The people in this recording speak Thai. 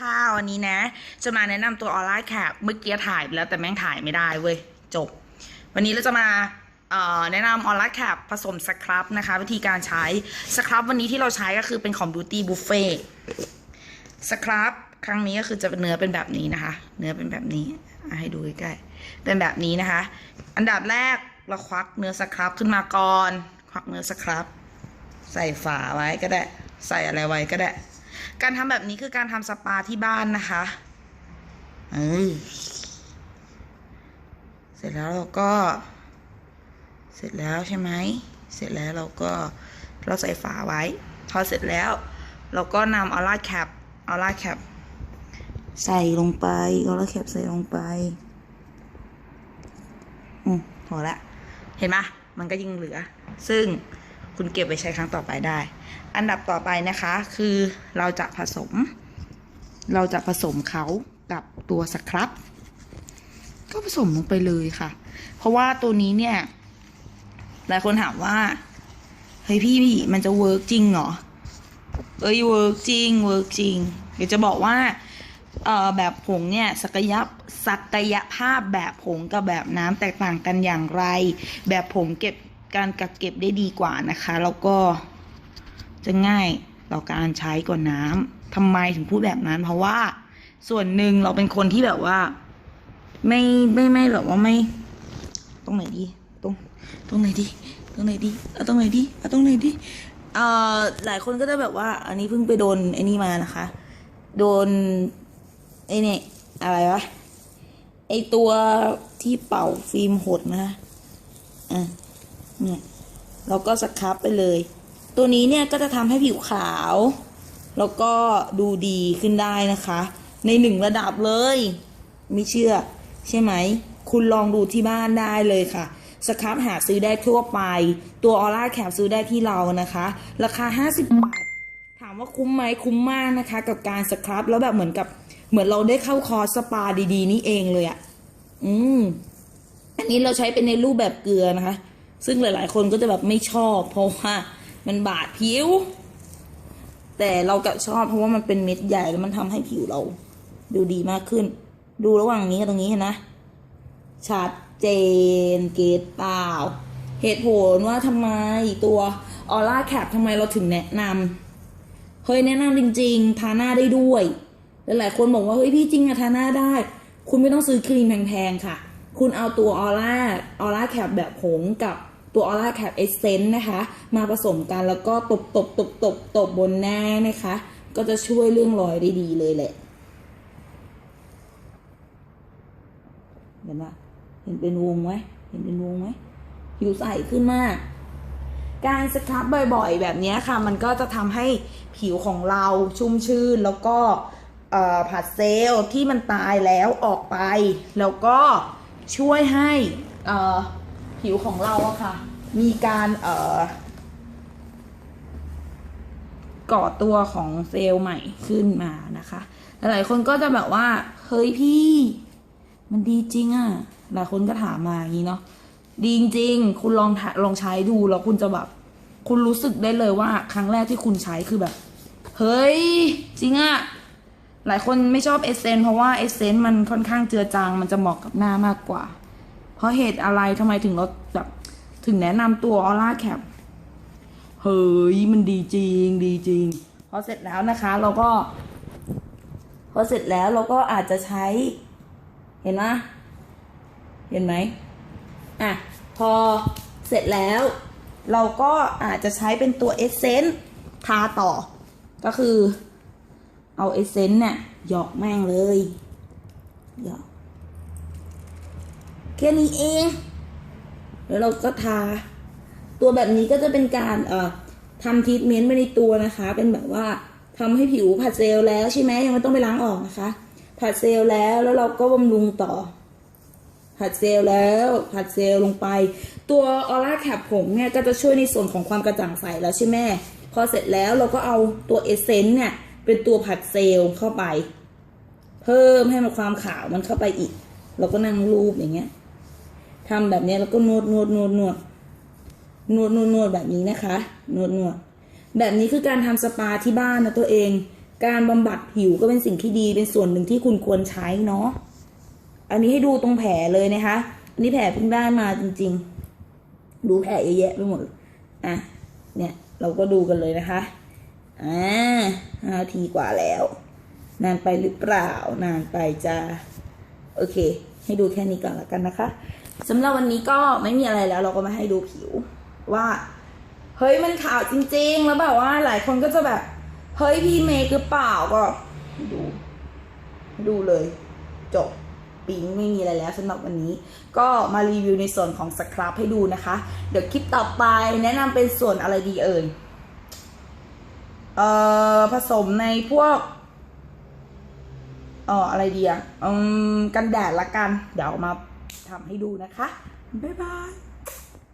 ค่ะวันนี้นะ จะมาแนะนำตัวออร่าแคปเมื่อกี้ถ่ายไปแล้วแต่แม่งถ่ายไม่ได้เว้ย จบ วันนี้เราจะมาแนะนำออร่าแคปผสมสครับนะคะ วิธีการใช้สครับวันนี้ที่เราใช้ก็คือเป็นของ Beauty Buffet สครับครั้งนี้ก็คือจะเป็นเนื้อเป็นแบบนี้นะคะ เนื้อเป็นแบบนี้ให้ดูใกล้ๆเป็นแบบนี้นะคะ อันดับแรกเราควักเนื้อสครับขึ้นมาก่อน ควักเนื้อสครับ ใส่ฝาไว้ก็ได้ ใส่อะไรไว้ก็ได้ การทำแบบนี้คือการทำสปาที่บ้านนะคะเอ้ยเสร็จแล้วเราก็ เสร็จแล้วใช่ไหม เสร็จแล้วเราก็เราใส่ฝาไว้ พอเสร็จแล้ว เราก็นำออร่าแคปออร่าแคปใส่ลงไปออร่าแคปใส่ลงไปอืมพอละ เห็นไหมมันก็ยิ่งเหลือ ซึ่ง คุณเก็บไว้ใช้ครั้งต่อไปได้ อันดับต่อไปนะคะคือเราจะผสม เราจะผสมเขากับตัวสครับ ก็ผสมลงไปเลยค่ะ เพราะว่าตัวนี้เนี่ย หลายคนถามว่าเฮ้ยพี่พี่มันจะเวิร์กจริงเหรอเอ้ยเวิร์กจริงเวิร์กจริงเดี๋ยวจะบอกว่าเอ่อแบบผงเนี่ยศักยะศักยภาพแบบผงกับแบบน้ำแตกต่างกันอย่างไร แบบผงเก็บ การกักเก็บได้ดีกว่านะคะ แล้วก็จะง่ายต่อการใช้กว่าน้ำทำไมถึงพูดแบบนั้น เพราะว่าส่วนหนึ่งเราเป็นคนที่แบบว่า ไม่ไม่ไม่แบบว่าไม่ ตรงไหนดีตรงตรงไหนดีตรงไหนดีเอาตรงไหนดีเอาตรงไหนดีเอ่อหลายคนก็จะแบบว่า อันนี้เพิ่งไปโดนไอ้นี่มานะคะ โดนไอ้เนี่ยอะไรวะไอตัวที่เป่าฟิล์มหดนะคะอะ เนี่ยเราก็สครับไปเลย ตัวนี้เนี่ยก็จะทำให้ผิวขาว แล้วก็ดูดีขึ้นได้นะคะ ในหนึ่งระดับเลย ไม่เชื่อ ใช่ไหม คุณลองดูที่บ้านได้เลยค่ะสครับหาซื้อได้ทั่วไป ตัวออร่าแคปซื้อได้ที่เรานะคะ ราคา 50 บาท ถามว่าคุ้มไหมคุ้มมากนะคะ กับการสครับแล้วแบบเหมือนกับเหมือนเราได้เข้าคอร์สสปาดี ๆ นี่เองเลยอะ่ะ อืม อันนี้เราใช้เป็นในรูปแบบเกลือนะคะ ซึ่งหลาย ๆ คนก็จะแบบไม่ชอบ เพราะว่ามันบาดผิว แต่เราก็ชอบเพราะว่ามันเป็นเม็ดใหญ่แล้วมันทำให้ผิวเรา ดูดีมากขึ้น ดูระหว่างนี้กับตรงนี้เห็นนะชัดเจนเกตเปล่า เหตุผลว่าทำไมตัวออร่าแคปทำไมเราถึงแนะนำเฮ้ยแนะนำจริง ๆ ทาหน้าได้ด้วยหลายคนบอกว่าเฮ้ยพี่จริงอะทาหน้าได้ คุณไม่ต้องซื้อครีมแพงๆค่ะ คุณเอาตัวออร่าออร่าแคปแบบผงกับ ตัวออร่าแคปเอเซนต์นะคะ มาผสมกันแล้วก็ตบตบตบตบตบบนหน้านะคะ ก็จะช่วยเรื่องรอยได้ดีเลยแหละเห็นปะเห็นเป็นวงไหมเห็นเป็นวงไหมผิวใสขึ้นมาก การสครับบ่อยๆ แบบนี้ค่ะ มันก็จะทำให้ผิวของเราชุ่มชื่นแล้วก็เอ่อผัดเซลล์ที่มันตายแล้วออกไป แล้วก็ช่วยให้อ่อ ผิวของเราอะค่ะ มีการเอ่อก่อตัวของเซลล์ใหม่ขึ้นมานะคะ หลายคนก็จะแบบว่า เฮ้ยพี่ มันดีจริงอะหลายคนก็ถามมาอย่างนี้เนาะ ดีจริง คุณลองทะลองใช้ดูแล้วคุณจะแบบ คุณรู้สึกได้เลยว่า ครั้งแรกที่คุณใช้คือแบบ เฮ้ย จริงอะหลายคนไม่ชอบเอเซนเพราะว่าเอเซนมันค่อนข้างเจือจางมันจะเหมาะกับหน้ามากกว่า เพราะเหตุอะไรทำไมถึงเราแบบถึงแนะนำตัวออร่าแคปเฮ้ยมันดีจริงดีจริงพอเสร็จแล้วนะคะ เราก็ พอเสร็จแล้วเราก็อาจจะใช้ เห็นไหมเห็นไหมอะพอเสร็จแล้ว เราก็อาจจะใช้เป็นตัวเอเซนต์ทาต่อ ก็คือ เอาเอเซนต์เนี่ยหยอกแม่งเลยหยอก แค่นี้เอง แล้วเราก็ทา ตัวแบบนี้ก็จะเป็นการเอ่อทำทรีทเมนต์ไปในตัวนะคะ เป็นแบบว่าทำให้ผิวผัดเซลล์แล้วใช่ไหมยังไม่ต้องไปล้างออกนะคะ ผัดเซลล์แล้วแล้วเราก็บำรุงต่อ ผัดเซลล์แล้วผัดเซลล์ลงไป ตัวออร่าแคปผมเนี่ยก็จะช่วยในส่วนของความกระจ่างใสแล้วใช่ไหมพอเสร็จแล้วเราก็เอาตัวเอเซนต์เนี่ยเป็นตัวผัดเซลล์เข้าไป เพิ่มให้มันความขาวมันเข้าไปอีก เราก็นั่งรูปอย่างเงี้ย ทำแบบนี้แล้วก็นวดนวดนวดนวดนวดนวดนวดแบบนี้นะคะ นวดนวดแบบนี้คือการทำสปาที่บ้านนะตัวเอง การบำบัดผิวก็เป็นสิ่งที่ดีเป็นส่วนหนึ่งที่คุณควรใช้เนาะอันนี้ให้ดูตรงแผลเลยนะคะอันนี้แผลเพิ่งได้มาจริง ๆ ดูแผลเยอะแยะไปหมดอะเนี่ยเราก็ดูกันเลยนะคะอ่าห้าทีกว่าแล้ว นานไปหรือเปล่า นานไปจะโอเค ให้ดูแค่นี้ก่อนล้วกันนะคะสำหรับวันนี้ก็ไม่มีอะไรแล้วเราก็มาให้ดูผิวว่าเฮ้ยมันขาวจริง ๆ แล้วแบบว่าหลายคนก็จะแบบ เฮ้ยพี่เมย์หรือเปล่าก็ดู ดูเลย จบปิ๊งไม่มีอะไรแล้วสำหรับวันนี้ ก็มารีวิวในส่วนของสครับให้ดูนะคะ เดี๋ยวคลิปต่อไปแนะนำเป็นส่วนอะไรดีเอ่ยเอ่อผสมในพวก เอ่ออะไรดีอะอืมกันแดดละกัน เดี๋ยวมาทำให้ดูนะคะ บ๊ายบาย